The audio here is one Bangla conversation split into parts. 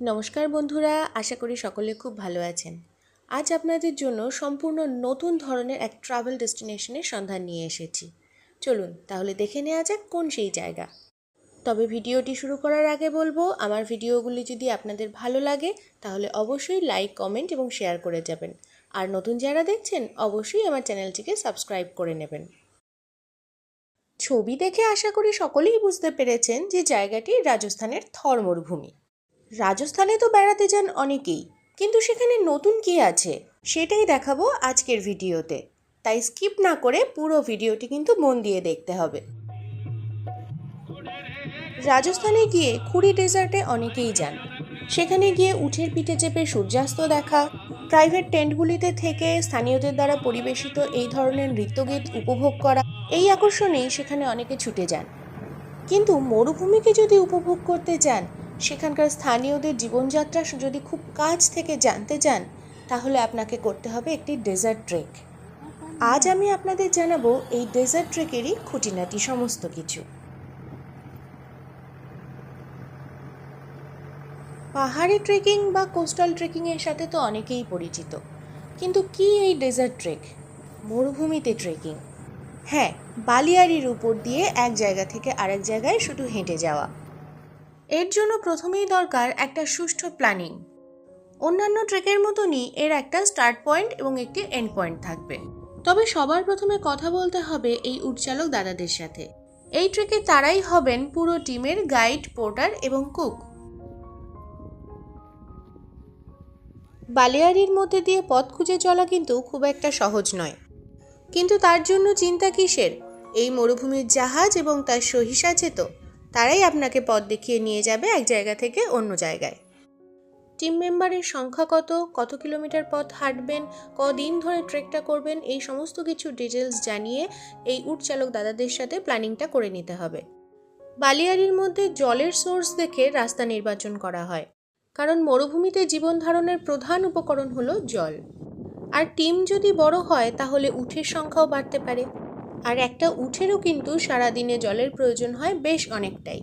নমস্কার বন্ধুরা, আশা করি সকলে খুব ভালো আছেন। আজ আপনাদের জন্য সম্পূর্ণ নতুন ধরনের এক ট্রাভেল ডেস্টিনেশনের সন্ধান নিয়ে এসেছি। চলুন তাহলে দেখে নেওয়া যাক কোন সেই জায়গা। তবে ভিডিওটি শুরু করার আগে বলব, আমার ভিডিওগুলি যদি আপনাদের ভালো লাগে, তাহলে অবশ্যই লাইক কমেন্ট এবং শেয়ার করে যাবেন। আর নতুন যারা দেখছেন, অবশ্যই আমার চ্যানেলটিকে সাবস্ক্রাইব করে নেবেন। ছবি দেখে আশা করি সকলেই বুঝতে পেরেছেন যে জায়গাটি রাজস্থানের থর মরুভূমি রাজস্থানে তো বেড়াতে যান অনেকেই, কিন্তু সেখানে নতুন কি আছে সেটাই দেখাবো আজকের ভিডিওতে। তাই স্কিপ না করে পুরো ভিডিওটি কিন্তু মন দিয়ে দেখতে হবে। রাজস্থানে গিয়ে খুড়ি ডেজার্টে অনেকেই যান। সেখানে গিয়ে উঠের পিঠে চেপে সূর্যাস্ত দেখা, প্রাইভেট টেন্টগুলিতে থেকে স্থানীয়দের দ্বারা পরিবেশিত এই ধরনের নৃত্যগীত উপভোগ করা, এই আকর্ষণেই সেখানে অনেকে ছুটে যান। কিন্তু মরুভূমিকে যদি উপভোগ করতে চান সেখানকার স্থানীয়দের জীবনযাত্রা যদি খুব কাছ থেকে জানতে চান, তাহলে আপনাকে করতে হবে একটি ডেজার্ট ট্রেক আজ আমি আপনাদের জানাব এই ডেজার্ট ট্রেকেরই খুঁটিনাটি সমস্ত কিছু। পাহাড়ি ট্রেকিং বা কোস্টাল ট্রেকিংয়ের সাথে তো অনেকেই পরিচিত। কিন্তু কি এই ডেজার্ট ট্রেক মরুভূমিতে ট্রেকিং হ্যাঁ বালিয়ারির উপর দিয়ে এক জায়গা থেকে আরেক জায়গায় শুধু হেঁটে যাওয়া। এর জন্য প্রথমেই দরকার একটা সুষ্ঠু প্ল্যানিং অন্যান্য ট্রেকের মতনই এর একটা স্টার্ট পয়েন্ট এবং একটি এন্ড পয়েন্ট থাকবে। তবে সবার প্রথমে কথা বলতে হবে এই উটচালক দাদাদের সাথে। এই ট্রেকে তারাই হবেন পুরো টিমের গাইড পোর্টার এবং কুক বালিয়ারির মধ্যে দিয়ে পথ খুঁজে চলা কিন্তু খুব একটা সহজ নয়। কিন্তু তার জন্য চিন্তা কিসের? এই মরুভূমির জাহাজ এবং তার সহিস আছে তো তারাই আপনাকে পথ দেখিয়ে নিয়ে যাবে এক জায়গা থেকে অন্য জায়গায়। টিম মেম্বারের সংখ্যা কত কত কিলোমিটার পথ হাঁটবেন, কদিন ধরে ট্রেকটা করবেন, এই সমস্ত কিছু ডিটেলস জানিয়ে এই উট চালক দাদাদের সাথে প্ল্যানিংটা করে নিতে হবে। বালিয়ারির মধ্যে জলের সোর্স দেখে রাস্তা নির্বাচন করা হয়, কারণ মরুভূমিতে জীবন ধারণের প্রধান উপকরণ হলো জল। আর টিম যদি বড় হয়, তাহলে উঠের সংখ্যাও বাড়তে পারে। আর একটা উঠেরও কিন্তু সারাদিনে জলের প্রয়োজন হয় বেশ অনেকটাই।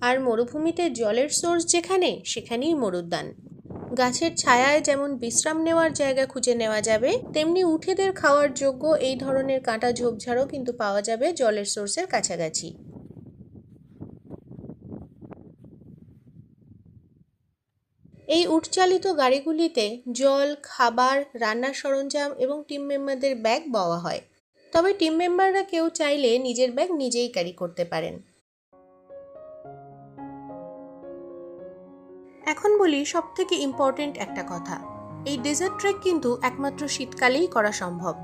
আর মরুভূমিতে জলের সোর্স যেখানে, সেখানেই মরুদ্যান। গাছের ছায়ায় যেমন বিশ্রাম নেওয়ার জায়গা খুঁজে নেওয়া যাবে, তেমনি উঠেদের খাওয়ার যোগ্য এই ধরনের কাঁটা ঝোপঝাড়ও কিন্তু পাওয়া যাবে জলের সোর্সের কাছাকাছি। এই উটচালিত গাড়িগুলিতে জল, খাবার, রান্নার সরঞ্জাম এবং টিম মেম্বারদের ব্যাগ বওয়া হয়। তবে টিম মেম্বাররা কেউ চাইলে নিজের ব্যাগ নিজেই ক্যারি করতে পারেন। এখন বলি সব থেকে ইম্পর্টেন্ট একটা কথা। এই ডেজার্ট ট্রেক কিন্তু একমাত্র শীতকালেই করা সম্ভব।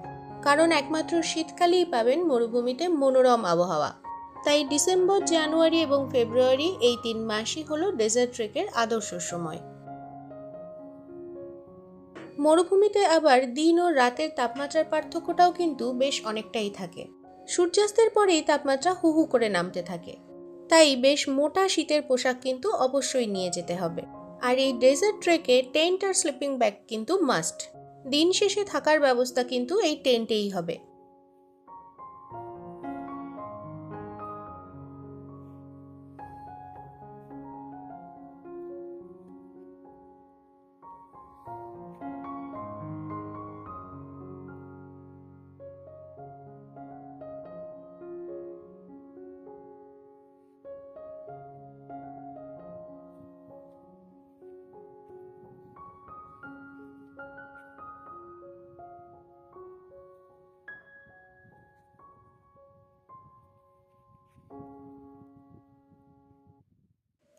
কারণ একমাত্র শীতকালেই পাবেন মরুভূমিতে মনোরম আবহাওয়া। তাই ডিসেম্বর, জানুয়ারি এবং ফেব্রুয়ারি এই তিন মাসই হলো ডেজার্ট ট্রেকের আদর্শ সময়। মরুভূমিতে আবার দিন ও রাতের তাপমাত্রার পার্থক্যটাও কিন্তু বেশ অনেকটাই থাকে। সূর্যাস্তের পরেই তাপমাত্রা হু হু করে নামতে থাকে। তাই বেশ মোটা শীতের পোশাক কিন্তু অবশ্যই নিয়ে যেতে হবে। আর এই ডেজার্ট ট্রেকে টেন্ট আর স্লিপিং ব্যাগ কিন্তু মাস্ট। দিন শেষে থাকার ব্যবস্থা কিন্তু এই টেন্টেই হবে।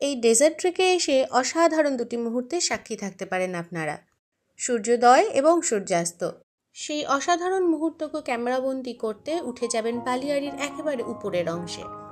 এই ডেজার্ট ট্রেকে এসে অসাধারণ দুটি মুহূর্তে সাক্ষী থাকতে পারেন আপনারা। সূর্যোদয় এবং সূর্যাস্ত। সেই অসাধারণ মুহূর্তকে ক্যামেরাবন্দি করতে উঠে যাবেন পালিয়ারির একেবারে উপরের অংশে।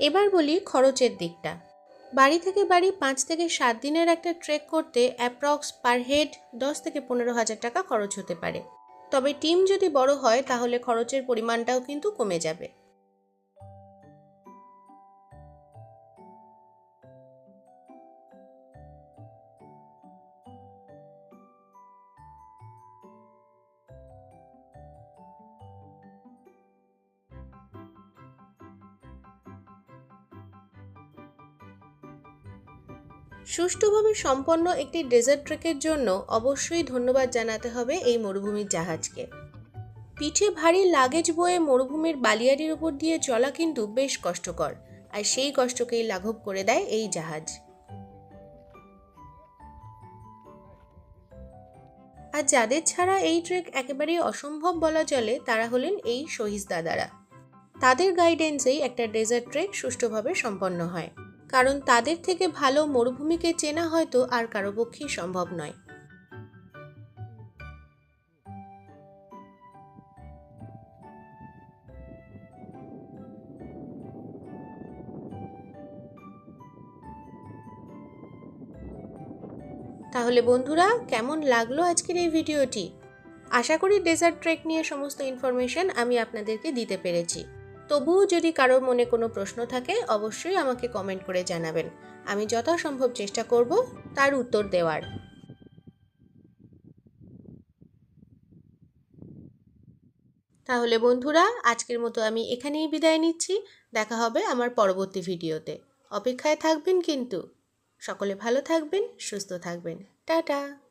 এবার বলি খরচের দিকটা। বাড়ি থেকে বাড়ি পাঁচ থেকে সাত দিনের একটা ট্রেক করতে অ্যাপ্রক্স পার হেড দশ থেকে পনেরো হাজার টাকা খরচ হতে পারে। তবে টিম যদি বড় হয়, তাহলে খরচের পরিমাণটাও কিন্তু কমে যাবে। সুষ্ঠুভাবে সম্পন্ন একটি ডেজার্ট ট্রেকের জন্য অবশ্যই ধন্যবাদ জানাতে হবে এই মরুভূমির জাহাজকে। পিঠে ভারী লাগেজ বয়ে মরুভূমির বালিয়াড়ির উপর দিয়ে চলা কিন্তু বেশ কষ্টকর, আর সেই কষ্টকেই লাঘব করে দেয় এই জাহাজ। আর যাদের ছাড়া এই ট্রেক একেবারেই অসম্ভব বলা চলে, তারা হলেন এই শহীদ দাদারা। তাদের গাইডেন্সেই একটা ডেজার্ট ট্রেক সুষ্ঠুভাবে সম্পন্ন হয়। কারণ তাদের থেকে ভালো মরুভূমিকে চেনা হয়তো আর কারও পক্ষেই সম্ভব নয়। তাহলে বন্ধুরা, কেমন লাগল আজকের এই ভিডিওটি? আশা করি ডেজার্ট ট্রেক নিয়ে সমস্ত ইনফরমেশন আমি আপনাদেরকে দিতে পেরেছি। তবুও যদি কারোর মনে কোনো প্রশ্ন থাকে, অবশ্যই আমাকে কমেন্ট করে জানাবেন। আমি যথাসম্ভব চেষ্টা করব তার উত্তর দেওয়ার। তাহলে বন্ধুরা, আজকের মতো আমি এখানেই বিদায় নিচ্ছি। দেখা হবে আমার পরবর্তী ভিডিওতে। অপেক্ষায় থাকবেন কিন্তু। সকলে ভালো থাকবেন, সুস্থ থাকবেন। টাটা!